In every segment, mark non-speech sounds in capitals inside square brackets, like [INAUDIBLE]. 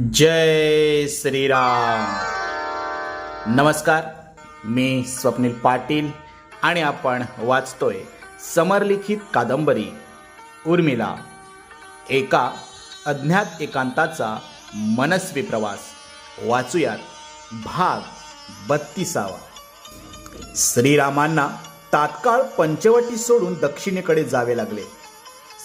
जय श्रीराम. नमस्कार मी स्वप्नील पाटील आणि आपण वाचतोय समरलिखित कादंबरी उर्मिला. एका अज्ञात एकांताचा मनस्वी प्रवास. वाचूयात भाग बत्तीसावा. श्रीरामांना तात्काळ पंचवटी सोडून दक्षिणेकडे जावे लागले.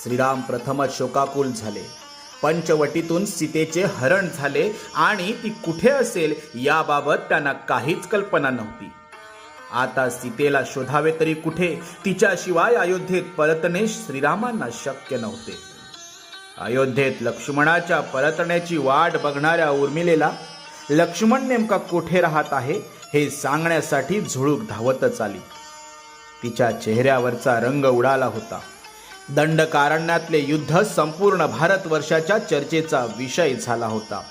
श्रीराम प्रथमच शोकाकुल झाले. पंचवटीतून सीतेचे हरण झाले आणि ती कुठे असेल याबाबत त्यांना काहीच कल्पना नव्हती. आता सीतेला शोधावे तरी कुठे? तिच्याशिवाय अयोध्येत परतणे श्रीरामांना शक्य नव्हते. अयोध्येत लक्ष्मणाच्या परतण्याची वाट बघणाऱ्या उर्मिलेला लक्ष्मण नेमका कुठे राहत आहे हे सांगण्यासाठी झुळूक धावतच आली. तिच्या चेहऱ्यावरचा रंग उडाला होता. दंडकारण्यातले युद्ध संपूर्ण भारतवर्षाच्या चर्चेचा विषय झाला होता.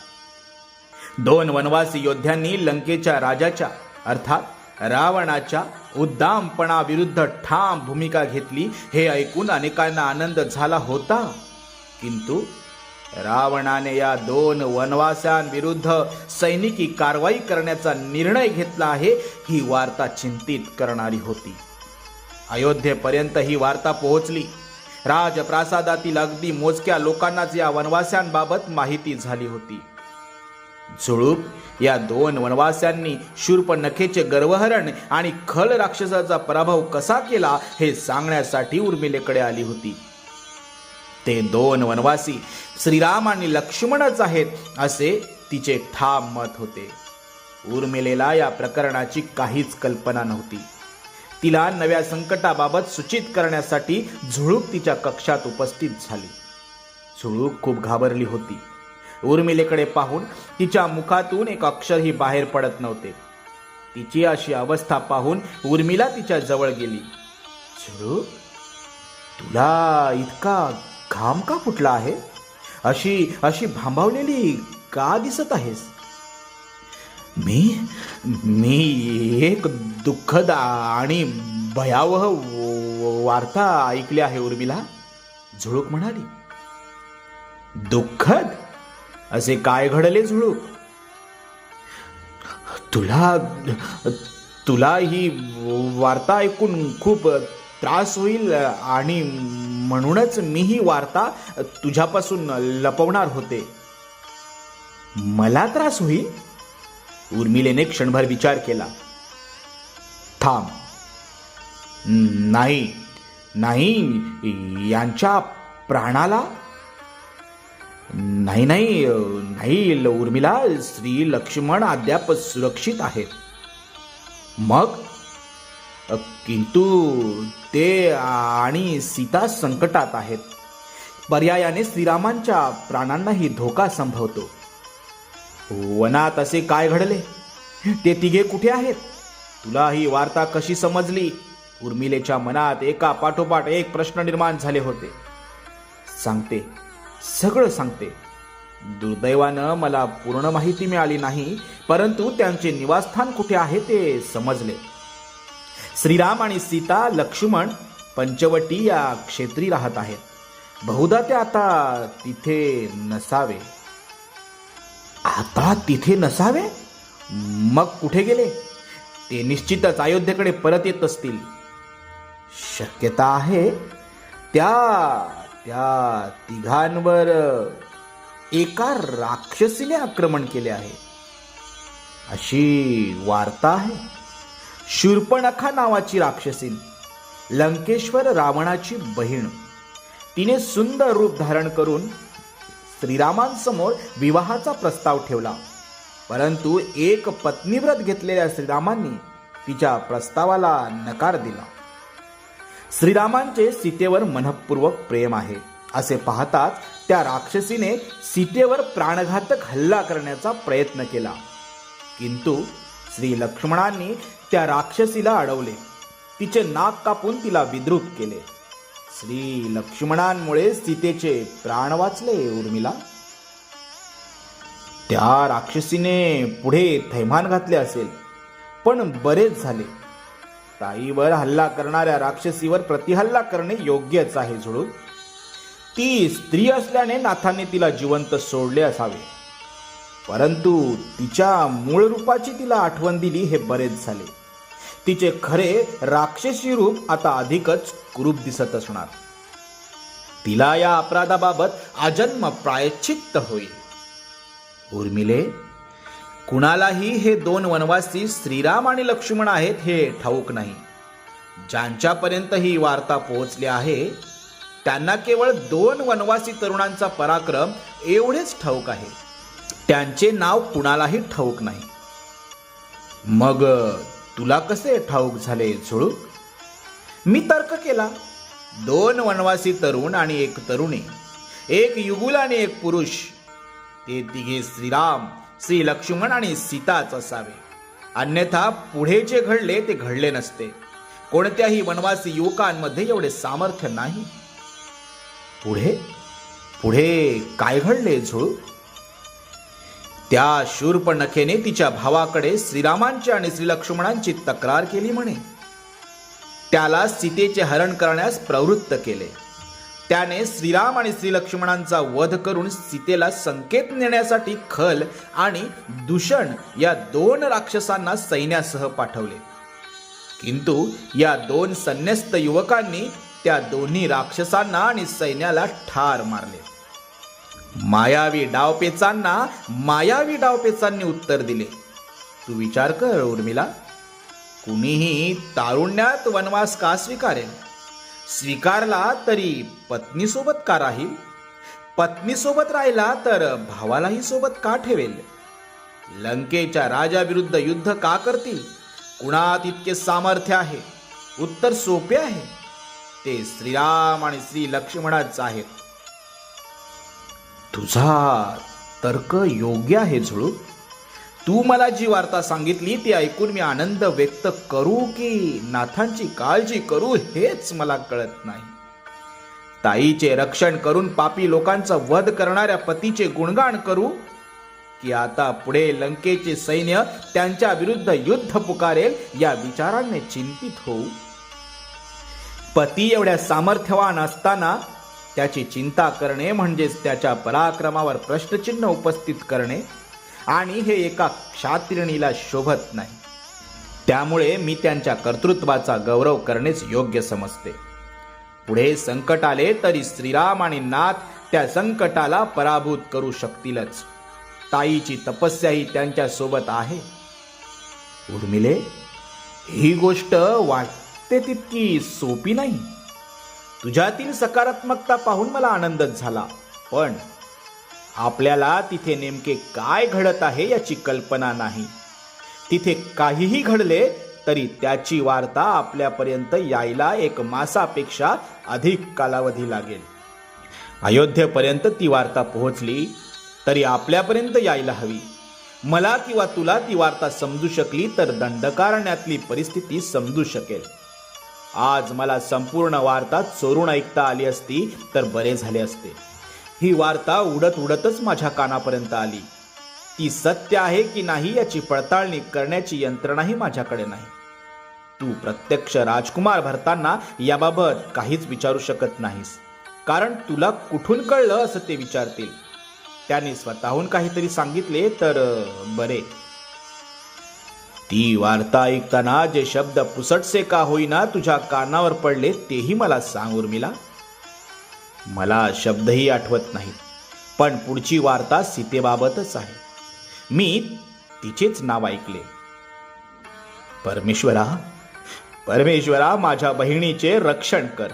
दोन वनवासी योद्ध्यांनी लंकेच्या राजाच्या अर्थात रावणाच्या उद्दामपणाविरुद्ध ठाम भूमिका घेतली हे ऐकून अनेकांना आनंद झाला होता. किंतु रावणाने या दोन वनवासांविरुद्ध सैनिकी कारवाई करण्याचा निर्णय घेतला आहे ही वार्ता चिंतित करणारी होती. अयोध्येपर्यंत ही वार्ता पोहोचली. राजप्रासादातील अगदी मोजक्या लोकांनाच या वनवास्यांबाबत माहिती झाली होती. झुळूप या दोन वनवास्यांनी शूर्पनखेचे गर्वहरण आणि खल राक्षसाचा पराभव कसा केला हे सांगण्यासाठी उर्मिलेकडे आली होती. ते दोन वनवासी श्रीराम आणि लक्ष्मणच आहेत असे तिचे ठाम मत होते. उर्मिलेला या प्रकरणाची काहीच कल्पना नव्हती. तिला नव्या संकटाबाबत सूचित करण्यासाठी झुळूक तिच्या कक्षात उपस्थित झाली. झुळूक खूप घाबरली होती. उर्मिलेकडे पाहून तिच्या मुखातून एक अक्षरही बाहेर पडत नव्हते. तिची अशी अवस्था पाहून उर्मिला तिच्या जवळ गेली. झुळूक तुला इतका घाम का फुटला आहे? अशी अशी भांबावलेली का दिसत आहेस? मी? मी एक दुःखद आणि भयावह वार्ता ऐकली आहे उर्मिला. झुळूक म्हणाली. दुःखद? असे काय घडले झुळूक? तुला तुला ही वार्ता ऐकून खूप त्रास होईल आणि म्हणूनच मी ही वार्ता तुझ्यापासून लपवणार होते. मला त्रास होईल? उर्मिलेने क्षणभर विचार केला. थांब. नाही नाही यांच्या प्राणाला? नाही नाही नाही उर्मिला श्री लक्ष्मण अद्याप सुरक्षित आहेत. मग? किंतु ते आणि सीता संकटात आहेत. पर्यायाने श्रीरामांच्या प्राणांनाही धोका संभवतो. वनात असे काय घडले? ते तिघे कुठे आहेत? तुला ही वार्ता कशी समजली? उर्मिलेच्या मनात एका पाठोपाठ एक प्रश्न निर्माण झाले होते. सांगते. सगळं सांगते. दुर्दैवानं मला पूर्ण माहिती मिळाली नाही परंतु त्यांचे निवासस्थान कुठे आहे ते समजले. श्रीराम आणि सीता लक्ष्मण पंचवटी या क्षेत्री राहत आहेत. बहुधा ते आता तिथे नसावे. आता तिथे नसावे? मग कुठे गेले? ते निश्चितच अयोध्येकडे परत येत असतील. शक्यता आहे त्या त्या तिघांवर एका राक्षसीने आक्रमण केले आहे. अशी वार्ता आहे. शूर्पणखा नावाची राक्षसी लंकेश्वर रावणाची बहीण. तिने सुंदर रूप धारण करून श्रीरामांसमोर विवाहाचा प्रस्ताव ठेवला. परंतु एक पत्नीव्रत घेतलेल्या श्रीरामांनी तिच्या प्रस्तावाला नकार दिला. श्रीरामांचे सीतेवर मनपूर्वक प्रेम आहे. असे पाहताच त्या राक्षसीने सीतेवर प्राणघातक हल्ला करण्याचा प्रयत्न केला. किंतु श्री लक्ष्मणांनी त्या राक्षसीला अडवले. तिचे नाक कापून तिला विद्रुप केले. श्री लक्ष्मणांमुळे सीतेचे प्राण वाचले उर्मिला. त्या राक्षसीने पुढे थैमान घातले असेल पण बरेच झाले. ताईवर हल्ला करणाऱ्या राक्षसीवर प्रतिहल्ला करणे योग्यच आहे झुडूप. ती स्त्री असल्याने नाथाने तिला जिवंत सोडले असावे. परंतु तिच्या मूळ रूपाची तिला आठवण दिली हे बरेच झाले. तिचे खरे राक्षसी रूप आता अधिकच कुरूप दिसत असणार. तिला या अपराधाबाबत आजन्म प्रायश्चित्त होईल. उर्मिले कुणालाही हे दोन वनवासी श्रीराम आणि लक्ष्मण आहेत हे ठाऊक नाही. ज्यांच्यापर्यंत ही वार्ता पोहोचली आहे त्यांना केवळ दोन वनवासी तरुणांचा पराक्रम एवढेच ठाऊक आहे. त्यांचे नाव कुणालाही ठाऊक नाही. मग तुला कसे ठाऊक झाले झुळू मी तर्क केला. दोन वनवासी तरुण आणि एक तरुणी एक युगुल आणि एक पुरुष. ते तिघे श्रीराम श्री लक्ष्मण आणि सीताच असावे. अन्यथा पुढे जे घडले ते घडले नसते. कोणत्याही वनवासी युवकांमध्ये एवढे सामर्थ्य नाही. पुढे? पुढे काय घडले झुळू त्या शूर्पणखेने तिच्या भावाकडे श्रीरामांची आणि श्रीलक्ष्मणांची तक्रार केली म्हणे. त्याला सीतेचे हरण करण्यास प्रवृत्त केले. त्याने श्रीराम आणि श्रीलक्ष्मणांचा वध करून सीतेला संकेत नेण्यासाठी खल आणि दूषण या दोन राक्षसांना सैन्यासह पाठवले. किंतु या दोन संन्यस्त युवकांनी त्या दोन्ही राक्षसांना आणि सैन्याला ठार मारले. मायावी डावपेचांना मायावी डावपेचांनी उत्तर दिले. तू विचार कर उर्मिला. कुणीही तारुण्यात वनवास का स्वीकारेल स्वीकारला तरी पत्नीसोबत का राहील? पत्नीसोबत राहिला तर भावालाही सोबत का ठेवेल? लंकेच्या राजाविरुद्ध युद्ध का करतील? कुणात इतके सामर्थ्य आहे? उत्तर सोपे आहे. ते श्रीराम आणि श्री लक्ष्मणाच आहेत. तुझा तर्क योग्य आहे झुळू. तू मला जी वार्ता सांगितली ती ऐकून मी आनंद व्यक्त करू की नाथांची काळजी करू हेच मला कळत नाही. ताईचे रक्षण करून पापी लोकांचा वध करणाऱ्या पतीचे गुणगान करू की आता पुढे लंकेचे सैन्य त्यांच्या विरुद्ध युद्ध पुकारेल या विचाराने चिंतित होऊ. पती एवढ्या सामर्थ्यवान असताना त्याची चिंता करणे म्हणजेच त्याच्या पराक्रमावर प्रश्नचिन्ह उपस्थित करणे आणि हे एका क्षात्रिणीला शोभत नाही. त्यामुळे मी त्यांच्या कर्तृत्वाचा गौरव करणेच योग्य समजते. पुढे संकट आले तरी श्रीराम आणि नाथ त्या संकटाला पराभूत करू शकतीलच. ताईची तपस्याही त्यांच्यासोबत आहे. उर्मिले ही गोष्ट वाटते तितकी सोपी नाही. तुझ्यातील सकारात्मकता पाहून मला आनंदच झाला. पण आपल्याला तिथे नेमके काय घडत आहे याची कल्पना नाही. तिथे काहीही घडले तरी त्याची वार्ता आपल्यापर्यंत यायला एक मासापेक्षा अधिक कालावधी लागेल. अयोध्येपर्यंत ती वार्ता पोहोचली तरी आपल्यापर्यंत यायला हवी. मला किंवा तुला ती वार्ता समजू शकली तर दंडकारण्यातली परिस्थिती समजू शकेल. आज मला संपूर्ण वार्ता चोरून ऐकता आली असती तर बरे झाले असते. ही वार्ता उडत उडतच माझ्या कानापर्यंत आली. ती सत्य आहे की नाही याची पडताळणी करण्याची यंत्रणाही माझ्याकडे नाही. तू प्रत्यक्ष राजकुमार भरताना याबाबत काहीच विचारू शकत नाहीस. कारण तुला कुठून कळलं असं ते विचारतील. त्याने स्वतःहून काहीतरी सांगितले तर बरे. ती वार्ता ऐकताना जे शब्द पुसटसे का होईना तुझ्या कानावर पडले तेही मला सांग उर्मिला. मला शब्दही आठवत नाहीत पण पुढची वार्ता सीतेबाबतच आहे. मी तिचेच नाव ऐकले. परमेश्वरा परमेश्वरा माझ्या बहिणीचे रक्षण कर.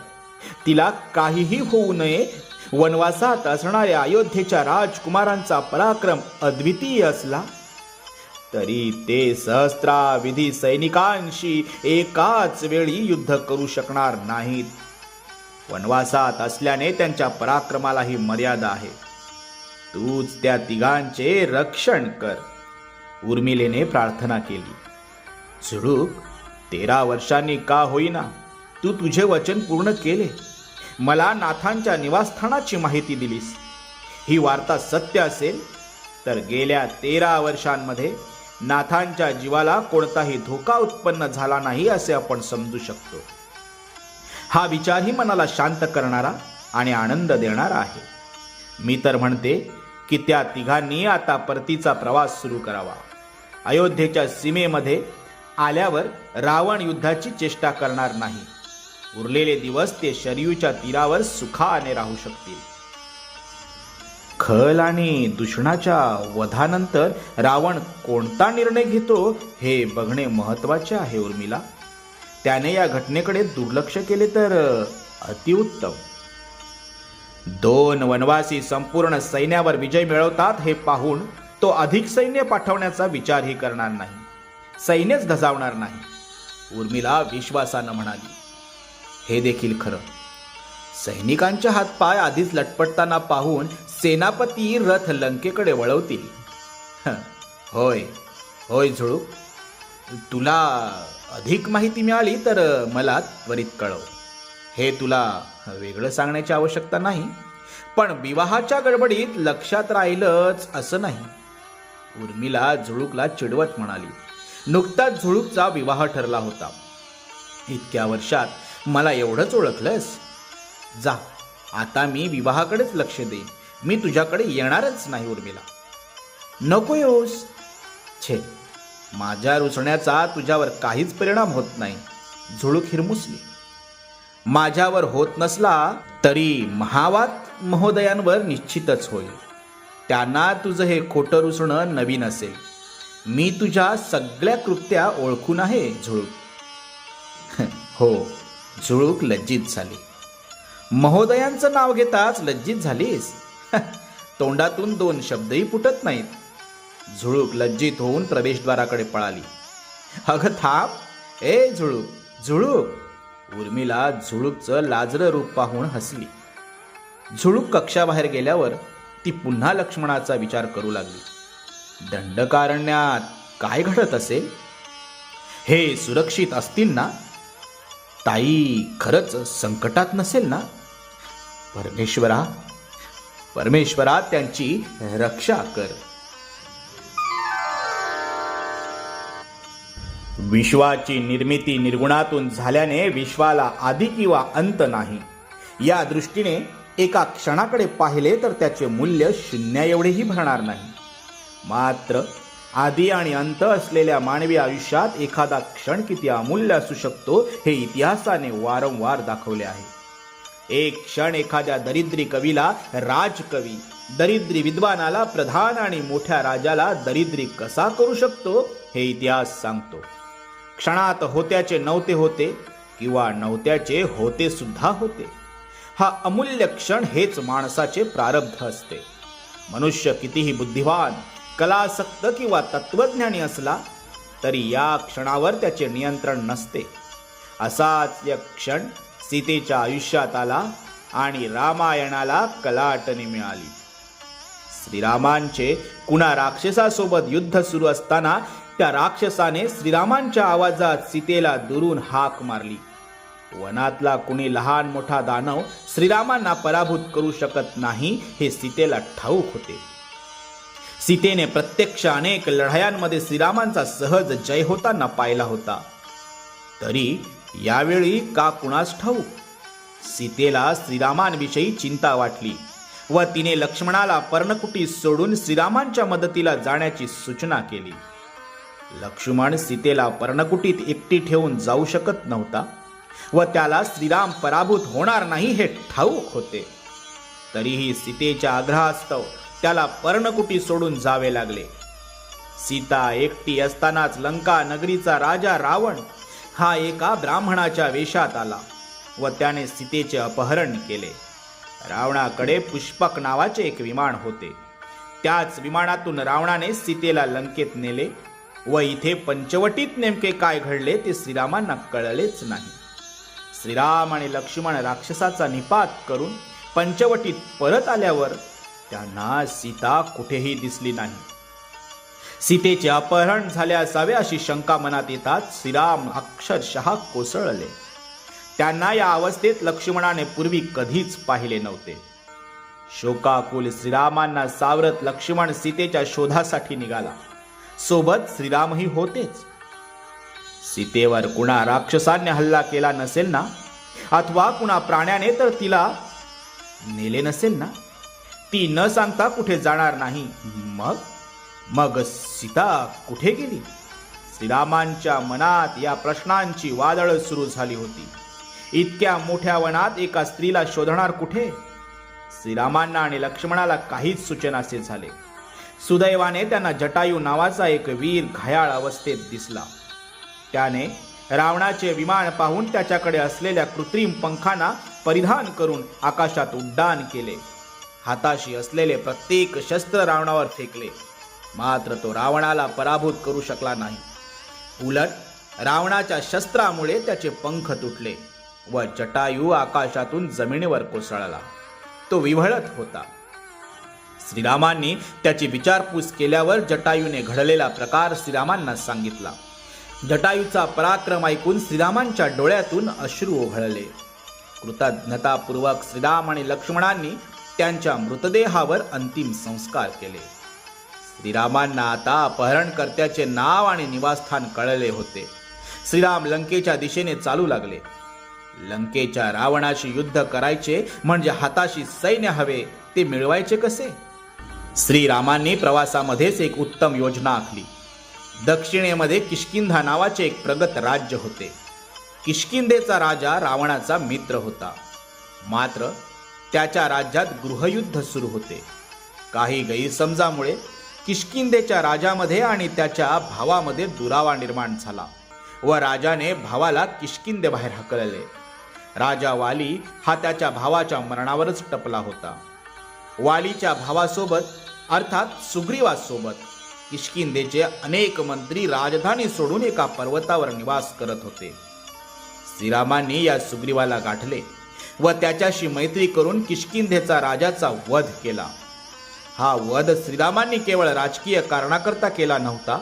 तिला काहीही होऊ नये वनवासात असणाऱ्या अयोध्येच्या राजकुमारांचा पराक्रम अद्वितीय असला. तरी ते सहस्त्राविधी सैनिकांशी एकाच वेळी युद्ध करू शकणार नाहीत. वनवासात असल्याने त्यांच्या पराक्रमालाही मर्यादा आहे. तूच त्या तिघांचे रक्षण कर. उर्मिलेने प्रार्थना केली. झुडूक तेरा वर्षांनी का होईना? तू तुझे वचन पूर्ण केले. मला नाथांच्या निवासस्थानाची माहिती दिलीस. ही वार्ता सत्य असेल तर गेल्या तेरा वर्षांमध्ये नाथांच्या जीवाला कोणताही धोका उत्पन्न झाला नाही असे आपण समजू शकतो. हा विचारही मनाला शांत करणारा आणि आनंद देणारा आहे. मी तर म्हणते की त्या तिघांनी आता परतीचा प्रवास सुरू करावा. अयोध्येच्या सीमेमध्ये आल्यावर रावण युद्धाची चेष्टा करणार नाही. उरलेले दिवस ते शरयूच्या तीरावर सुखाने राहू शकतील. खल आणि दुष्णाच्या वधानंतर रावण कोणता निर्णय घेतो हे बघणे महत्त्वाचे आहे उर्मिला. त्याने या घटनेकडे दुर्लक्ष केले तर अतिउत्तम दोन वनवासी संपूर्ण सैन्यावर विजय मिळवतात हे पाहून तो अधिक सैन्य पाठवण्याचा विचारही करणार नाही. सैन्यच धजावणार नाही. उर्मिला विश्वासानं म्हणाली हे देखील खरं. सैनिकांच्या हातपाय आधीच लटपटताना पाहून सेनापती रथ लंकेकडे वळवतील. हं, होय होय झुळू. तुला अधिक माहिती मिळाली तर मला त्वरित कळव. हे तुला वेगळं सांगण्याची आवश्यकता नाही पण विवाहाच्या गडबडीत लक्षात राहिलंच असं नाही. उर्मिला झुळूकला चिडवत म्हणाली. नुकताच झुळूकचा विवाह ठरला होता. इतक्या वर्षात मला एवढंच ओळखलंस? जा आता मी विवाहाकडेच लक्ष देईन. मी तुझ्याकडे येणारच नाही उर्मिला. नको येऊस. छे माझ्या रुसण्याचा तुझ्यावर काहीच परिणाम होत नाही. झुळूक हिरमुसली. माझ्यावर होत नसला तरी महावात महोदयांवर निश्चितच होईल. त्यांना तुझं हे खोटं रुसणं नवीन असेल. मी तुझ्या सगळ्या कृत्या ओळखून आहे झुळूक. [LAUGHS] हो झुळूक लज्जित झाली. महोदयांचं नाव घेताच लज्जित झालीस. [LAUGHS] तोंडातून दोन शब्दही फुटत नाहीत. झुळूक लज्जित होऊन प्रवेशद्वाराकडे पळाली. अगं थांब. ए झुळूक झुळूक. उर्मिला झुळूकचं लाजरं रूप पाहून हसली. झुळूक कक्षाबाहेर गेल्यावर ती पुन्हा लक्ष्मणाचा विचार करू लागली. दंडकारण्यात काय घडत असेल? हे सुरक्षित असतील ना? ताई खरंच संकटात नसेल ना? परमेश्वरा परमेश्वरा त्यांची रक्षा कर. विश्वाची निर्मिती निर्गुणातून झाल्याने विश्वाला आधी किंवा अंत नाही. या दृष्टीने एका क्षणाकडे पाहिले तर त्याचे मूल्य शून्या एवढेही भरणार नाही. मात्र आधी आणि अंत असलेल्या मानवी आयुष्यात एखादा क्षण किती अमूल्य असू शकतो हे इतिहासाने वारंवार दाखवले आहे. एक क्षण एखाद्या दरिद्री कवीला राजकवी दरिद्री विद्वानाला प्रधान आणि मोठ्या राजाला दरिद्री कसा करू शकतो हे इतिहास सांगतो. क्षणात होत्याचे नव्हते होते किंवा नव्हत्याचे होते सुद्धा होते. हा अमूल्य क्षण हेच माणसाचे प्रारब्ध असते. मनुष्य कितीही बुद्धिवान कलासक्त किंवा तत्वज्ञानी असला तरी या क्षणावर त्याचे नियंत्रण नसते. असाच एक क्षण सीतेच्या आयुष्यात आला आणि रामायणाला कलाटणी मिळाली. श्रीरामांचे कुणा राक्षसासोबत युद्ध सुरू असताना त्या राक्षसाने श्रीरामांच्या आवाजात सीतेला दुरून हाक मारली. वनातला कुणी लहान मोठा दानव श्रीरामांना पराभूत करू शकत नाही हे सीतेला ठाऊक होते. सीतेने प्रत्यक्ष अनेक लढायांमध्ये श्रीरामांचा सहज जय होताना पाहिला होता. तरी यावेळी का कुणास ठाऊक? सीतेला श्रीरामांविषयी चिंता वाटली व तिने लक्ष्मणाला पर्णकुटी सोडून श्रीरामांच्या मदतीला जाण्याची सूचना केली. लक्ष्मण सीतेला पर्णकुटीत एकटी ठेवून जाऊ शकत नव्हता व त्याला श्रीराम पराभूत होणार नाही हे ठाऊक होते. तरीही सीतेच्या आग्रहास्तव त्याला पर्णकुटी सोडून जावे लागले. सीता एकटी असतानाच लंका नगरीचा राजा रावण हा एका ब्राह्मणाच्या वेशात आला व त्याने सीतेचे अपहरण केले. रावणाकडे पुष्पक नावाचे एक विमान होते. त्याच विमानातून रावणाने सीतेला लंकेत नेले व इथे पंचवटीत नेमके काय घडले ते श्रीरामांना कळलेच नाही. श्रीराम आणि लक्ष्मण राक्षसाचा निपात करून पंचवटीत परत आल्यावर त्यांना सीता कुठेही दिसली नाही. सीतेचे अपहरण झाले असावे अशी शंका मनात येतात श्रीराम अक्षरशः कोसळले. त्यांना या अवस्थेत लक्ष्मणाने पूर्वी कधीच पाहिले नव्हते. शोकाकुल श्रीरामांना सावरत लक्ष्मण सीतेच्या शोधासाठी निघाला. सोबत श्रीरामही होतेच. सीतेवर कुणा राक्षसाने हल्ला केला नसेल ना? अथवा कुणा प्राण्याने तर तिला नेले नसेल ना? ती न सांगता कुठे जाणार नाही. मग? मग सीता कुठे गेली? श्रीरामांच्या मनात या प्रश्नांची वादळ सुरू झाली होती. इतक्या मोठ्या वनात एका स्त्रीला शोधणार कुठे? श्रीरामांना आणि लक्ष्मणाला काहीच सुचनासे झाले. सुदैवाने त्यांना जटायू नावाचा एक वीर घायाळ अवस्थेत दिसला. त्याने रावणाचे विमान पाहून त्याच्याकडे असलेल्या कृत्रिम पंखांना परिधान करून आकाशात उड्डाण केले. हाताशी असलेले प्रत्येक शस्त्र रावणावर फेकले. मात्र तो रावणाला पराभूत करू शकला नाही. उलट रावणाच्या शस्त्रामुळे त्याचे पंख तुटले व जटायू आकाशातून जमिनीवर कोसळला. तो विव्हळत होता. श्रीरामांनी त्याची विचारपूस केल्यावर जटायूने घडलेला प्रकार श्रीरामांना सांगितला. जटायूचा पराक्रम ऐकून श्रीरामांच्या डोळ्यातून अश्रू ओघळले. कृतज्ञतापूर्वक श्रीराम आणि लक्ष्मणांनी त्यांच्या मृतदेहावर अंतिम संस्कार केले. श्रीरामांना आता अपहरणकर्त्याचे नाव आणि निवासस्थान कळले होते. श्रीराम लंकेच्या दिशेने चालू लागले. लंकेच्या रावणाशी युद्ध करायचे म्हणजे हाताशी सैन्य हवे ते मिळवायचे कसे? श्रीरामांनी प्रवासामध्येच एक उत्तम योजना आखली. दक्षिणेमध्ये किष्किंधा नावाचे एक प्रगत राज्य होते. किष्किंधेचा राजा रावणाचा मित्र होता. मात्र त्याच्या राज्यात गृहयुद्ध सुरू होते. काही गैरसमजामुळे किष्किंधेच्या राजामध्ये आणि त्याच्या भावामध्ये दुरावा निर्माण झाला व राजाने भावाला किष्किंधे बाहेर हकलले. राजा वाली हा त्याच्या भावाच्या मरणावरच टपला होता. वालीच्या भावासोबत अर्थात सुग्रीवासोबत किष्किंधेचे अनेक मंत्री राजधानी सोडून एका पर्वतावर निवास करत होते. श्रीरामांनी या सुग्रीवाला गाठले व त्याच्याशी मैत्री करून किष्किंधेचा राजाचा वध केला. हा वध श्रीरामांनी केवळ राजकीय कारणाकरता केला नव्हता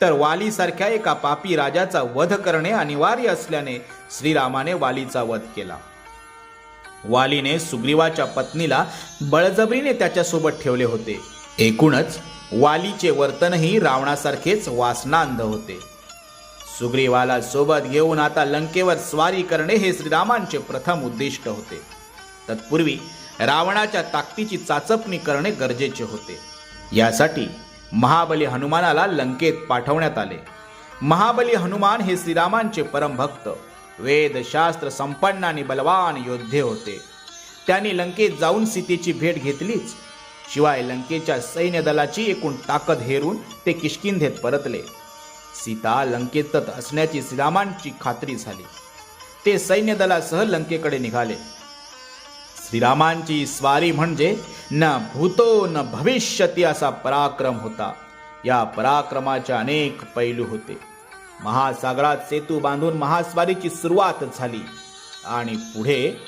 तर वालीसारख्या एका पापी राजाचा वध करणे अनिवार्य असल्याने श्रीरामाने वालीचा वध केला. वालीने सुग्रीवाच्या पत्नीला बळजबरीने त्याच्यासोबत ठेवले होते. एकूणच वालीचे वर्तनही रावणासारखेच वासनांध होते. सुग्रीवाला सोबत घेऊन आता लंकेवर स्वारी करणे हे श्रीरामांचे प्रथम उद्दिष्ट होते. तत्पूर्वी रावणाच्या ताकदीची चाचपणी करणे गरजेचे होते. यासाठी महाबली हनुमानाला लंकेत पाठवण्यात आले. महाबली हनुमान हे श्रीरामांचे परमभक्त वेदशास्त्र संपन्न आणि बलवान योद्धे होते. त्यांनी लंकेत जाऊन सीतेची भेट घेतलीच. शिवाय लंकेच्या सैन्य दलाची एकूण ताकद हेरून ते किष्किंधेत परतले. सीता लंकेतच असण्याची श्रीरामांची खात्री झाली. ते सैन्य दलासह लंकेकडे निघाले. श्रीरामांची स्वारी म्हणजे न भूतो न भविष्यती असा पराक्रम होता. या पराक्रमाचे अनेक पैलू होते. महासागरात सेतू बांधून महास्वारीची सुरुवात झाली. आणि पुढे